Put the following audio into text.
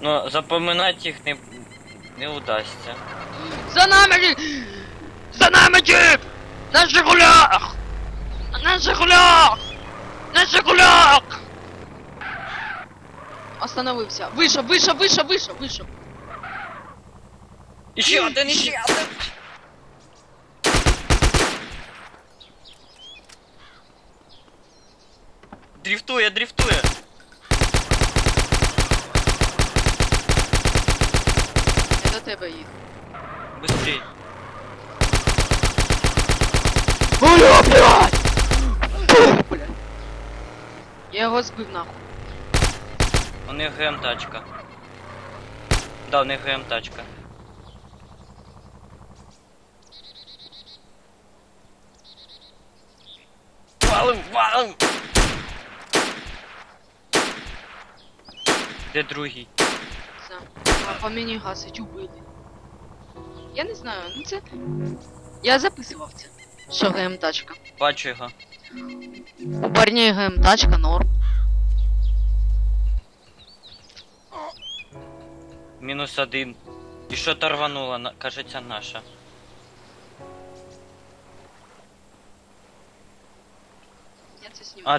Ну, запоминати їх не, не удасться. За нами! За нами джип! На Жигулях! На Жигулях! На Жигулях! Остановився. Вийшов, вийшов, вийшов, вийшов, вийшов. Іще один, іще один! Дрифтує, дрифтує! До тебе їду. Быстрей. Алло, блядь! Блядь! Я його збив нахуй. У них ГМ тачка. Да, у них ГМ тачка. Валим, валим! Де другий? Це. А по мені гасить убили. Я не знаю, ну це. Я записував це. Що ГМ тачка. Бачу його. У парней ГМ тачка норм. Мінус один. І що то рвануло, на- кажеться, наша. Я це знімаю.